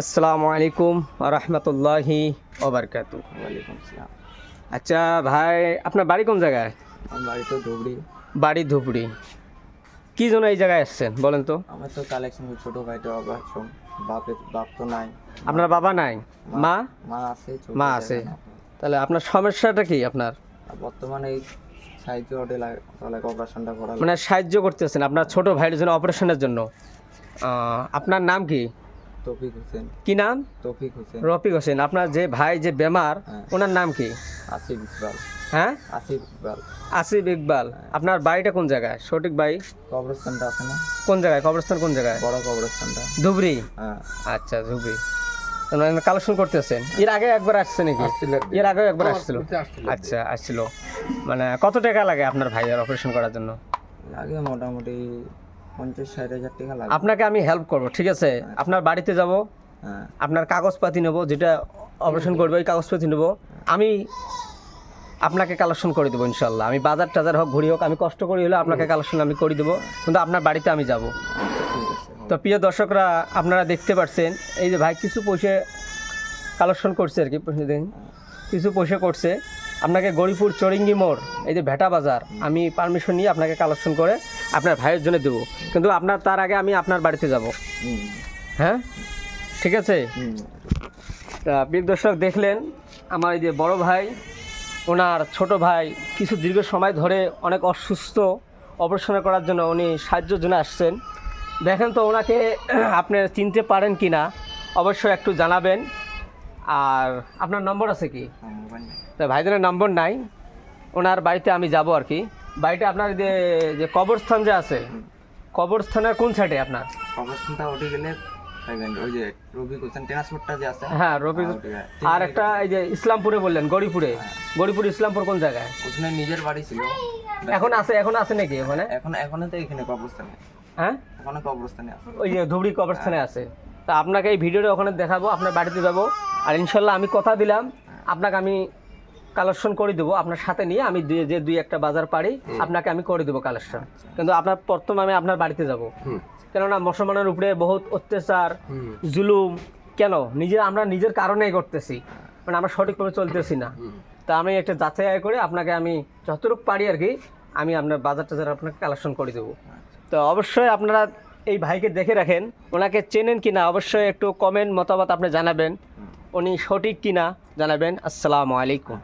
আসসালামু আলাইকুম রহমতুল্লাহি ওবরকাতু ওয়ালাইকুম আসসালাম। আচ্ছা ভাই আপনার বাড়ি কোন জায়গায়? আমার বাড়ি তো ধুবড়ি। বাড়ি ধুপড়ি কী জন্য এই জায়গায় এসছেন বলেন তো? আমার তো কালেকশন ছোট ভাইটা অবাসম বাপের বাপ তো নাই। আপনার বাবা নাই? মা মা? আছে মা আছে। তাহলে আপনার সমস্যাটা কি আপনার? বর্তমানে এই সাহায্য অপারেশনটা করা মানে সাহায্য করতেছেন আপনার ছোট ভাইয়ের জন্য অপারেশনের জন্য। আপনার নাম কি? তৌফিক হোসেন। কি নাম? তৌফিক হোসেন। রফিক হোসেন। আপনার যে ভাই যে বেমার হ্যাঁ। ওনার নাম কি? আসিফ ইকবাল। হ্যাঁ? আসিফ ইকবাল। আসিফ ইকবাল। আপনার বাড়িটা কোন জায়গায়? সঠিক বাড়ি? কবরস্থানটা আছে না? কোন জায়গায়? কবরস্থান কোন জায়গায়? বড় কবরস্থানটা। ধুবড়ি? হ্যাঁ। আচ্ছা ধুবড়ি। কালেকশন করতেছেন। এর আগে একবার আসছে নাকি? এর আগেও একবার আসছিল। আচ্ছা আসছিল। মানে কত টাকা লাগে আপনার ভাইয়ের অপারেশন করার জন্য? লাগে মোটামুটি পঞ্চাশ ষাট হাজার টাকা লাগে আপনাকে আমি হেল্প করব ঠিক আছে? আপনার বাড়িতে যাব হ্যাঁ। আপনার কাগজপাতি নেব যেটা অপারেশন করবে ওই কাগজপাতি নেব। আমি আপনাকে কালেকশন করে দেবো ইনশাল্লাহ আমি বাজার টাজার হোক ঘুরি হোক আমি কষ্ট করি হলে আপনাকে কালেকশন আমি করে দেবো কিন্তু আপনার বাড়িতে আমি যাব। তো প্রিয় দর্শকরা আপনারা দেখতে পাচ্ছেন এই যে ভাই কিছু পয়সা কালেকশন করছে আর কি কিছু পয়সা করছে। আপনাকে গরিপুর চরিঙ্গি মোড় এই যে ভেটা বাজার আমি পারমিশন নিয়ে আপনাকে কালেকশন করে আপনার ভাইয়ের জন্য দেবো। কিন্তু আপনার তার আগে আমি আপনার বাড়িতে যাব। হ্যাঁ? ঠিক আছে? তা প্রিয় দর্শক দেখলেন আমার এই যে বড় ভাই ওনার ছোট ভাই কিছু দীর্ঘ সময় ধরে অনেক অসুস্থ অপারেশন করার জন্য উনি সাহায্যের জন্য আসছেন। দেখেন তো ওনাকে আপনি চিনতে পারেন কি না অবশ্যই একটু জানাবেন। আর আপনার নম্বর আছে কি? হ্যাঁ, তা ভাইজানের নম্বর নাই। ওনার বাড়িতে আমি যাব আর কি। বাড়িটা আপনার যে যে কবরস্থান যে আছে কবরস্থানের কোন সাইডে আপনার? কবরস্থানটা উঠে গেলে ওই যে রবি হোসেন ট্রান্সপোর্টটা যে আছে হ্যাঁ রবি হ্যাঁ, আর একটা এই যে ইসলামপুরে বললেন গড়িপুরে। গড়িপুর ইসলামপুর কোন জায়গায়? ওখানে নিজের বাড়ি ছিল। এখন আছে এখন আছে নাকি ওখানে? এখন এখনও তো এখানে কবরস্থানে। হ্যাঁ? ওখানে কবরস্থানে আছে। ওই যে ধুবড়ি কবরস্থানে আছে। তা আপনাকে এই ভিডিওটা ওখানে দেখাবো আপনার বাড়িতে যাব। আর ইনশাল্লাহ আমি কথা দিলাম। আপনাকে আমি কালেকশন করে দেবো। আপনার সাথে নিয়ে আমি যে দুই একটা বাজার পারি আপনাকে আমি করে দেবো কালেকশন কিন্তু আপনার প্রথম আমি আপনার বাড়িতে যাব। কেননা মুসলমানের উপরে বহুত অত্যাচার জুলুম কেন? নিজের আমরা নিজের কারণেই করতেছি। মানে আমরা সঠিকভাবে চলতেছি না। তা আমি একটা যাচাই করে আপনাকে আমি যতটুকু পারি আর কি আমি আপনার বাজার টাজার আপনাকে কালেকশন করে দেবো। তো অবশ্যই আপনারা এই ভাইকে দেখে রাখেন। ওনাকে চেনেন কি না অবশ্যই একটু কমেন্ট মতামত আপনি জানাবেন। উনি সঠিক কি না জানাবেন। আসসালামু আলাইকুম।